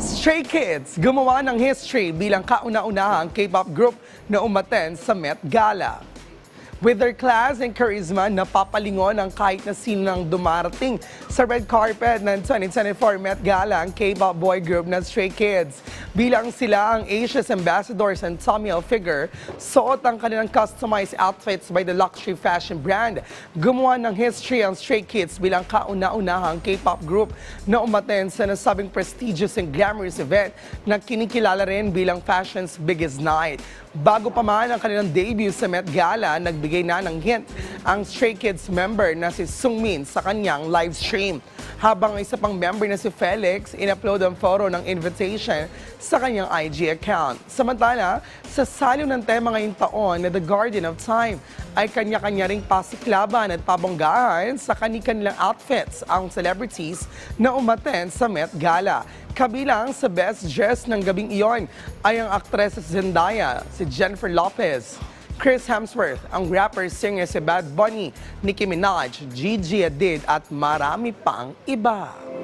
Stray Kids gumawa ng history bilang kauna-unahang K-pop group na umaten sa Met Gala. With their class and charisma, napapalingon ang kahit na sino nang dumarating sa red carpet ng 2024 Met Gala ang K-pop boy group na Stray Kids. Bilang sila ang Asia's ambassadors and Tommy Hilfiger, suot ang kanilang customized outfits by the luxury fashion brand. Gumawa ng history ang Stray Kids bilang kauna-unahang K-pop group na umaten sa nasabing prestigious and glamorous event na kinikilala rin bilang fashion's biggest night. Bago pa man ang kanilang debut sa Met Gala, nagbigay na ng hint ang Stray Kids member na si Sungmin sa kanyang live stream. Habang isa pang member na si Felix, in-upload ang photo ng invitation sa kanyang IG account. Samantala, sa saliw ng tema ngayong taon na The Guardian of Time, ay kanya-kanya ring pasiklaban at pabonggahan sa kanilang outfits ang celebrities na umaten sa Met Gala. Kabilang sa best dress ng gabing iyon ay ang aktres Zendaya, si Jennifer Lopez, Chris Hemsworth, ang rapper-singer si Bad Bunny, Nicki Minaj, Gigi Hadid at marami pang iba.